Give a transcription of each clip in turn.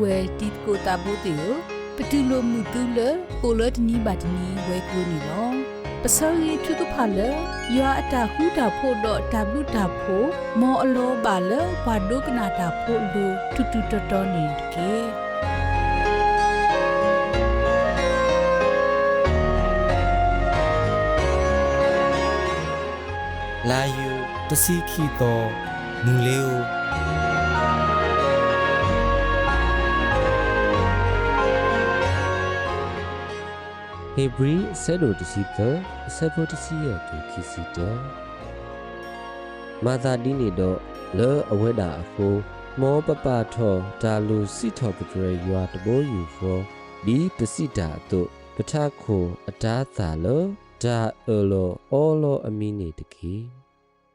ဝဲတီကိုတာဘိုတေယပတူလိုမူတူလပိုလတ်နီဘတ်နီဝဲကူနီလောပစောရီထုကဖာလယောအတာဟူတာဖို့တော့တဘလူတာဖို့မောအလောပါလဘာဒုကနာတာဖို့လူတူတူတော်တော်နေကေလာယူတစီခီတော်မူလေးကို ဟေဘရီဆဲလိုတစီကဆဲဖို့တစီရတူခီစီတဲ့မာသာဒီနေတော့လောအဝဲတာအဖိုးမောပပထောဒါလူစီထောပကြရယွာတဘိုးယူဖောဒီပစိတာတို့ပထခိုအတားသာလောဒါအလောအောလောအမီနေတကေ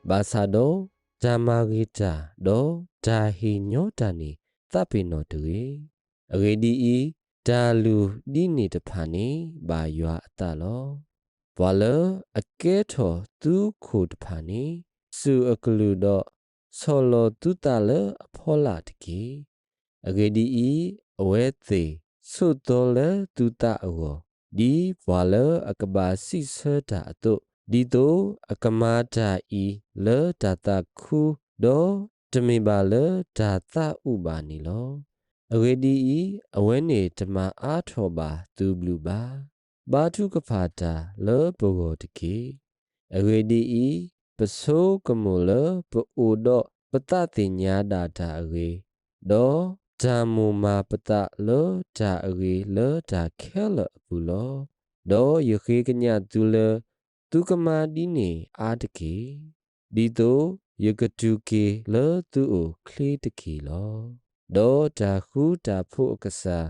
ဘာသာတော့ဓမ္မာဂိတာတော့ဒါဟိညောတန်နေတပ်ပိနောတူေအဂေဒီဤ ဒါလူဒီနေတဖာနေဘာယွာအတလောဘွာလအကဲထောသူခုတဖာနေစုအကလူတော့ဆောလောတုတလအဖောလာတကေအဂေဒီဤအဝဲသေးဆုတော်လတုတအောဒီဘွာလအကဘာစိဆတာအတုဒီတိုအကမာတာဤလေတတခုဒေါ်တမေပါလေဒါသဥပါနီလော အဝေဒီဤအဝဲနေဓမ္မအားထောပါသူဘလူပါဘာထုကဖာတာလေဘောဂတကေအဝေဒီဤပစိုးကမူလပအိုတော့ပတတိညာတာတာအဝေဒေါ်ဓမ္မမာပတလောဓာအဝေလောဓာခဲလဘူးလောဒေါ်ယခေကညတူလေတုကမာဒီနေအာတကေဒီတိုယကတုကေလောသူအိုခလီတကေလော ဒေါ်တာခုတာဖို့အကစား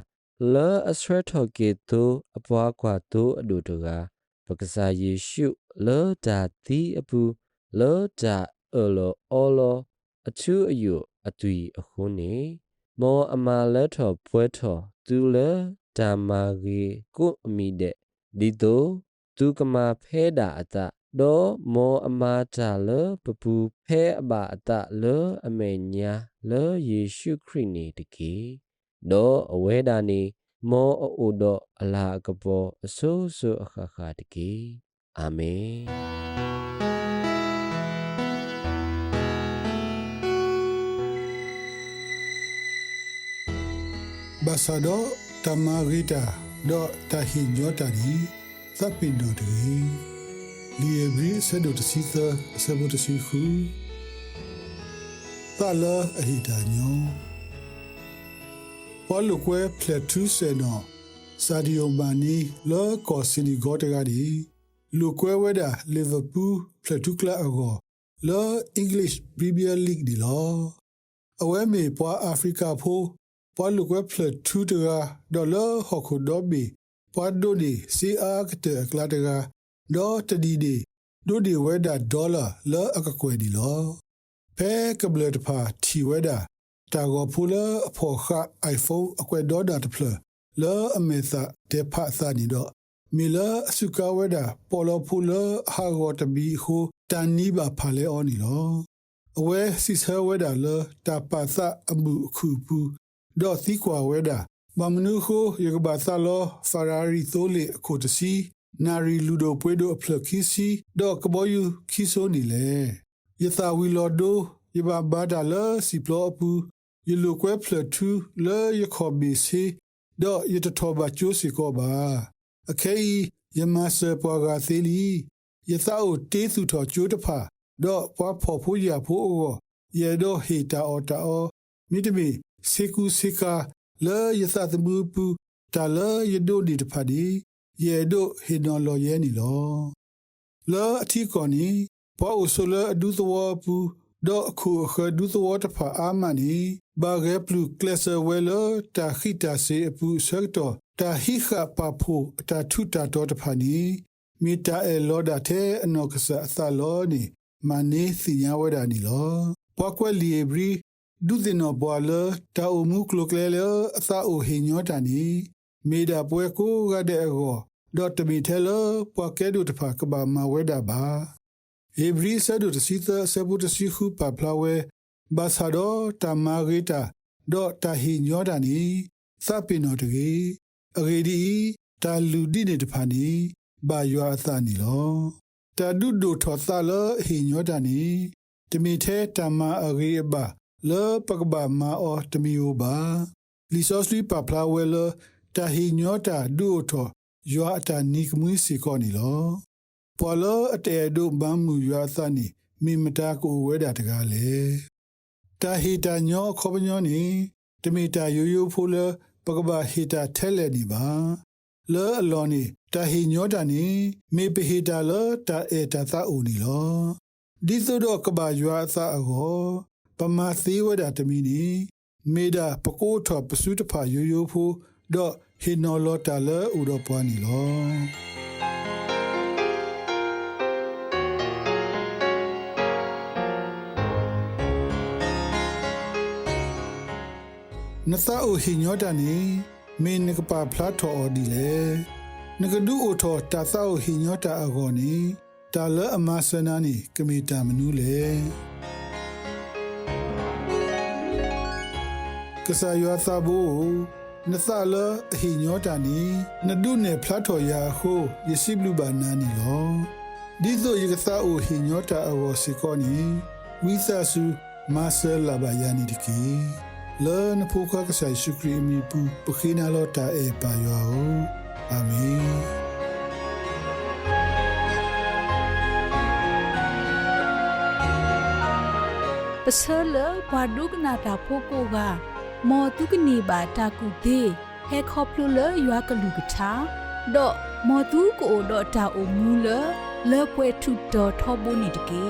လောအဆွဲထော်ကေတိုအပွားကွာတိုအဒုတကပကစားယေရှုလောတာတီအပူလောတာအလောအောလောအချူအယုအတူအခုနေမောအမာလက်ထော်ပွဲထော်သူလေဓမ္မာကြီးကိုအမိတဲ့ဒီတိုသူကမာဖဲတာအတ ဒေါ်မောအမာတာလပပူဖဲအဘာအတလအမေညာလယေရှုခရစ်နေတကေဒေါ်အဝဲတာနေမောအိုဒေါ်အလာကပေါ်အဆိုးဆိုးအခါခါတကေအာမင်ဘာသာတော့တမာဂီတာတော့တဟိညောတာဒီသပ်ပင်တော်တည်း လီယဘရီဆဒတ်စီသဆဘတ်စီခုတာလာအဟိတာညောပေါ်လူကွဲဖလက်တူဆေနောစာဒီယိုမာနီလောကောစီနီဂေါတကဒီလူကွဲဝဲတာလီဗာပူးဖလက်တူကလာအကောလောအင်္ဂလိပ်ပရီးမီယာလိဂ်ဒီလောအဝဲမေပွာအာဖရိကဖိုးပွာလူကွဲဖလက်တူတကဒေါ်လာဟခုဒေါ်ဘီပွာဒိုဒီစီအာကတဲ့ကလာတက ဒေါ်တဒီဒီဒိုဒီဝဲဒါဒေါ်လာလောအကကွယ်ဒီလောဖဲကဘလတ်ဖာတီဝဲဒါတာဂောဖူလာအဖို့ခ iPhone အကွယ်ဒေါ်ဒါတဖလလောအမေသာတေဖာသာနီတော့မီလာအစုကဝဲဒါပေါ်လောဖူလာဟာဂောတဘီခုတန်နီပါဖာလေအော်နီလောအဝဲစီဆဲဝဲဒါလတာပါသအမှုအခုပူဒေါ်သီကွာဝဲဒါမမနုခိုယကဘာသလောဖာရာရီသိုလေအခုတစီ နာရီလူဒိုပွေဒိုအဖလခီစီဒေါ်ကဘောယူခီဆိုနီလေယသာဝီလော်ဒိုယဘာဘာဒါလစီပလောပူယလူကွဲဖလထူလေယခေါ်ဘီစီဒေါ်ယတထောဘာကျိုးစီကောပါအခေယမဆပွားကသေးလီယသာအိုတေးသူထော်ကျိုးတဖာဒေါ်ပွားဖို့ဖို့ရဖို့အောယေဒေါ်ဟီတာအော်တာအောမိတမီစေကူစေကာလေယသတမှုပူတာလေယဒိုဒီတဖာဒီ ယေဒိုဟေနော်လောယေနီလောလေအထီကောနီဘောအဆိုလအဒုသဝပူဒေါ်အခုခဒုသဝတဖာအာမနီဘာဂေပလူကလဆဝဲလတာခိတာစေအပူဆက်တော်တာဟိခပါဖို့တာထုတာတော်တဖာနီမီတာအဲလောဒာတဲ့အနောကဆအသလောနီမနေစီညာဝဒနီလောပွားကွက်လီဘရီဒုဒင်နောဘွာလတာအမှုကလကလေလအသအိုဟိညောတန်နီ မေဒါပွဲကိုကတဲ့အောဒေါ်တမီထဲလပွားကဲဒုတဖာကဘာမဝဲတာပါဧဘရီဆဒုတစီသဆဘုတစီခုပပလာဝဲဘာသာဒိုတမာဂီတာဒေါ်တာဟီညောတာနီစပင်တော်တကေအဂေဒီတာလူဒီနေတဖာနီဘာယွာသနီလောတာဒုဒိုထောသလဟီညောတာနီတမီသေးတမအဂေဘာလောပကဘာမာအောတမီယိုဘာလီဆော့စလီပပလာဝဲလ တာဟီညောတာဒူထောယွာတာနီကမွေးစီကောနီလောပေါ်လောအတဲဒုဘမ်မူယွာသနီမိမတာကိုဝဲတာတကားလေတာဟီတာညောခောပညောနီတမီတာယိုယိုဖိုလပကဘာဟီတာထဲလဲနီပါလောအလောနီတာဟီညောတာနီမေပဟီတာလောတာအေတာသာအိုနီလောဒီဆိုတော့ကဘာယွာသာအကိုပမာသေးဝဒတမီနီမေဒါပကိုးထောပစုတဖာယိုယိုဖို တော့ဟီနော်လောတာလောဥတော့ပွားနီလောနသအိုဟိညောတနီမင်းနကပါဖလာထော်အော်ဒီလေနကဒူအိုထော်တာသအိုဟိညောတာအကောနီတာလအမဆနာနီကမီတာမနူးလေကဆာယောသဘူ နသလအဟိညောတာနီနဒုနေဖလာထော်ယာဟိုယစီဘလူဘာနာနီလောဒီဆိုယကသအိုဟိညောတာအဝစီကောနီဝိသဆုမဆလလာဘာယာနီဒီကီလောနဖူခကဆိုင်ရှုခရီမီပူပခိနာလောတာအေပါယောအာမင်ပစလဘဒုကနာတာဖိုကိုက မောတုကနေပါတာကုသေးဟဲခေါပလူလယွာကလူကထာဒေါ်မောတုကိုဒေါ်တာအိုမူလလေပွဲထုတော်ထောဘုန်နီတကေ